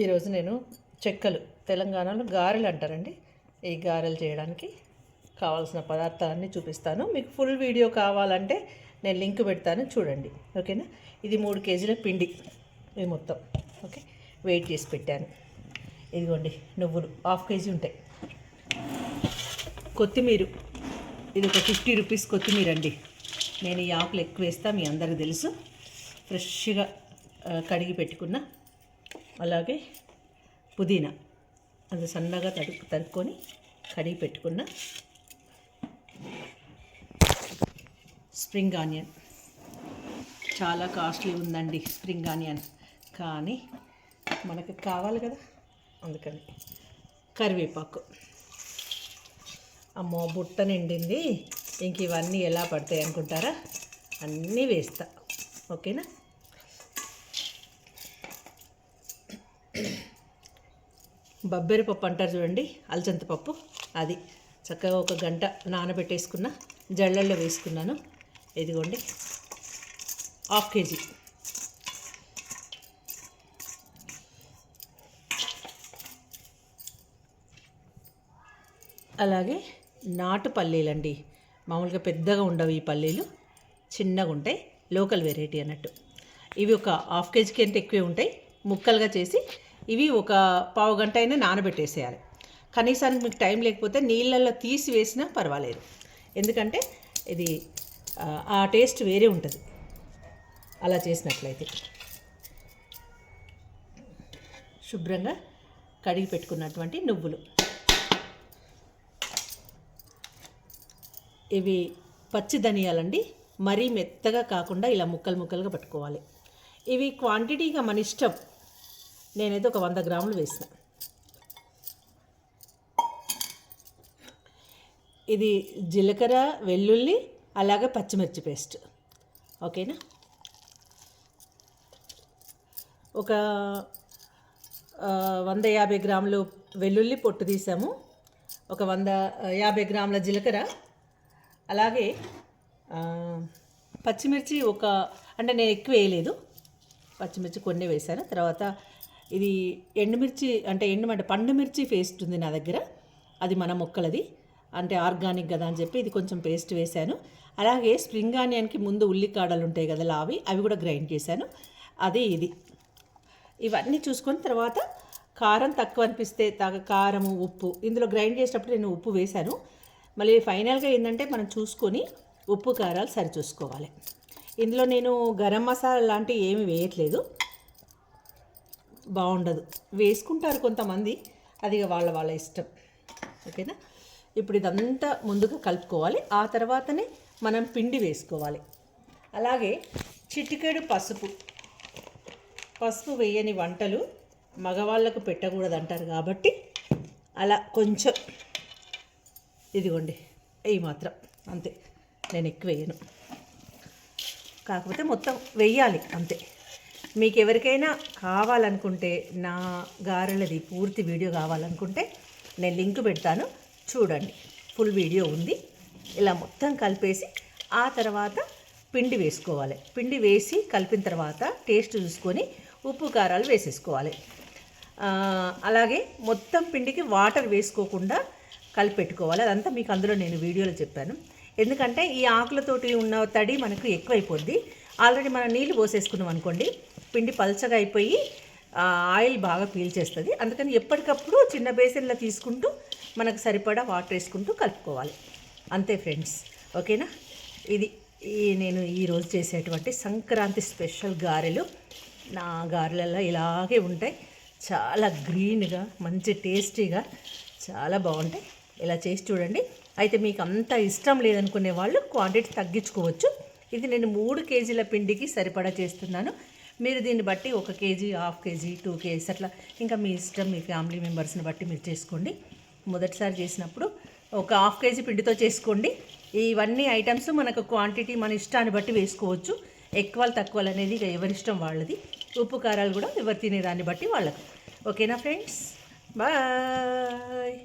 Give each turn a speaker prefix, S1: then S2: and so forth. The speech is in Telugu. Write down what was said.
S1: ఈరోజు నేను చెక్కలు తెలంగాణలో గారెలు అంటారండి. ఈ గారెలు చేయడానికి కావాల్సిన పదార్థాలన్నీ చూపిస్తాను. మీకు ఫుల్ వీడియో కావాలంటే నేను లింక్ పెడతాను చూడండి. ఓకేనా? ఇది మూడు కేజీల పిండి ఇది మొత్తం. ఓకే? వెయిట్ చేసి పెట్టాను. ఇదిగోండి నువ్వులు హాఫ్ కేజీ ఉంటాయి. కొత్తిమీర ఇది ఒక ఫిఫ్టీ రూపీస్ కొత్తిమీర అండి. నేను ఈ ఆకులు ఎక్కువ వేస్తా మీ అందరికి తెలుసు. ఫ్రెష్గా కడిగి పెట్టుకున్న అలాగే పుదీనా. అది సన్నగా తరుపు తరుక్కొని కడిగి పెట్టుకున్న స్ప్రింగ్ ఆనియన్. చాలా కాస్ట్లీ ఉందండి స్ప్రింగ్ ఆనియన్. కానీ మనకు కావాలి కదా అందుకని. కరివేపాకు. అమ్మో బుట్ట నిండింది. ఇంక ఇవన్నీ ఎలా పడతాయి అనుకుంటారా? అన్నీ వేస్తా. ఓకేనా? బొబ్బరి పప్పు అంటారు చూడండి అలచంత పప్పు అది. చక్కగా ఒక గంట నానబెట్టేసుకున్న జల్లల్లో వేసుకున్నాను. ఇదిగోండి హాఫ్ కేజీ. అలాగే నాటు పల్లీలండి. మామూలుగా పెద్దగా ఉండవు ఈ పల్లీలు చిన్నగా ఉంటాయి లోకల్ వెరైటీ అన్నట్టు. ఇవి ఒక హాఫ్ కేజీ కంటే ఎక్కువే ఉంటాయి ముక్కలుగా చేసి ఇవి ఒక పావు గంట అయినా నానబెట్టేసేయాలి. కనీసానికి మీకు టైం లేకపోతే నీళ్ళల్లో తీసి వేసినా పర్వాలేదు. ఎందుకంటే ఇది ఆ, ఆ టేస్ట్ వేరే ఉంటుంది. అలా చేసినట్లయితే. శుభ్రంగా కడిగి పెట్టుకున్నటువంటి నువ్వులు. ఇవి పచ్చి ధనియాలండి. మరీ మెత్తగా కాకుండా ఇలా ముక్కలు ముక్కలుగా పట్టుకోవాలి. ఇవి క్వాంటిటీగా మన ఇష్టం. నేనైతే ఒక వంద గ్రాములు వేసిన. ఇది జీలకర్ర వెల్లుల్లి అలాగే పచ్చిమిర్చి పేస్ట్. ఓకేనా? ఒక వంద యాభై గ్రాములు వెల్లుల్లి పొట్టు తీసాము. ఒక వంద యాభై గ్రాముల జీలకర్ర. అలాగే పచ్చిమిర్చి ఒక అంటే నేను ఎక్కువ వేయలేదు. పచ్చిమిర్చి కొన్ని వేశాను తర్వాత ఇది ఎండుమిర్చి అంటే ఎండుమంటే పండు మిర్చి పేస్ట్ ఉంది నా దగ్గర. అది మన మొక్కలది. అంటే ఆర్గానిక్ కదా అని చెప్పి ఇది కొంచెం పేస్ట్ వేశాను. అలాగే స్ప్రింగ్ ఆనియన్కి ముందు ఉల్లికాడలు ఉంటాయి కదా లావి అవి కూడా గ్రైండ్ చేశాను. అదే ఇది. ఇవన్నీ చూసుకొని తర్వాత కారం తక్కువ అనిపిస్తే తగ కారము ఉప్పు. ఇందులో గ్రైండ్ చేసేటప్పుడు నేను ఉప్పు వేశాను. మళ్ళీ ఫైనల్గా ఏంటంటే మనం చూసుకొని ఉప్పు కారాలు సరిచూసుకోవాలి. ఇందులో నేను గరం మసాలా లాంటివి ఏమి వేయట్లేదు. బాగుండదు. వేసుకుంటారు కొంతమంది. అది వాళ్ళ వాళ్ళ ఇష్టం. ఓకేనా? ఇప్పుడు ఇదంతా ముందుగా కలుపుకోవాలి. ఆ తర్వాతనే మనం పిండి వేసుకోవాలి. అలాగే చిటికెడు పసుపు. పసుపు వేయని వంటలు మగవాళ్ళకు పెట్టకూడదు అంటారు కాబట్టి అలా కొంచెం ఇదిగోండి. ఈ మాత్రం. అంతే. నేను ఎక్కువ వేయను. కాకపోతే మొత్తం వెయ్యాలి అంతే. మీకు ఎవరికైనా కావాలనుకుంటే నా గారెలది పూర్తి వీడియో కావాలనుకుంటే నేను లింక్ పెడతాను. చూడండి. ఫుల్ వీడియో ఉంది. ఇలా మొత్తం కలిపేసి ఆ తర్వాత పిండి వేసుకోవాలి. పిండి వేసి కలిపిన తర్వాత టేస్ట్ చూసుకొని ఉప్పు కారాలు వేసేసుకోవాలి. అలాగే మొత్తం పిండికి వాటర్ వేసుకోకుండా కలిపెట్టుకోవాలి. అదంతా మీకు అందులో నేను వీడియోలో చెప్పాను. ఎందుకంటే ఈ ఆకులతోటి ఉన్న తడి మనకు ఎక్కువైపోద్ది. ఆల్రెడీ మనం నీళ్ళు పోసేసుకున్నాం అనుకోండి పిండి పల్చగా అయిపోయి ఆయిల్ బాగా పీల్చేస్తుంది అందుకని ఎప్పటికప్పుడు చిన్న బేసిన్లో తీసుకుంటూ మనకు సరిపడా వాటర్ వేసుకుంటూ కలుపుకోవాలి. అంతే ఫ్రెండ్స్. ఓకేనా? ఇది ఈ నేను ఈరోజు చేసేటువంటి సంక్రాంతి స్పెషల్ గారెలు. నా గారెలలో ఇలాగే ఉంటాయి. చాలా గ్రీన్గా మంచి టేస్టీగా చాలా బాగుంటాయి. ఇలా చేసి చూడండి. అయితే మీకు అంత ఇష్టం లేదనుకునే వాళ్ళు క్వాంటిటీ తగ్గించుకోవచ్చు. ఇది నేను మూడు కేజీల పిండికి సరిపడా చేస్తున్నాను. మీరు దీన్ని బట్టి ఒక KG half KG two KGs అట్లా ఇంకా మీ ఇష్టం మీ ఫ్యామిలీ మెంబర్స్ని బట్టి మీరు చేసుకోండి. మొదటిసారి చేసినప్పుడు ఒక హాఫ్ కేజీ పిండితో చేసుకోండి. ఇవన్నీ ఐటమ్స్ మనకు క్వాంటిటీ మన ఇష్టాన్ని బట్టి వేసుకోవచ్చు. ఎక్కువలు తక్కువలు అనేది ఇక ఎవరిష్టం వాళ్ళది. ఉప్పు కారాలు కూడా ఎవరు తినేదాన్ని బట్టి వాళ్ళకు. ఓకేనా ఫ్రెండ్స్? బాయ్!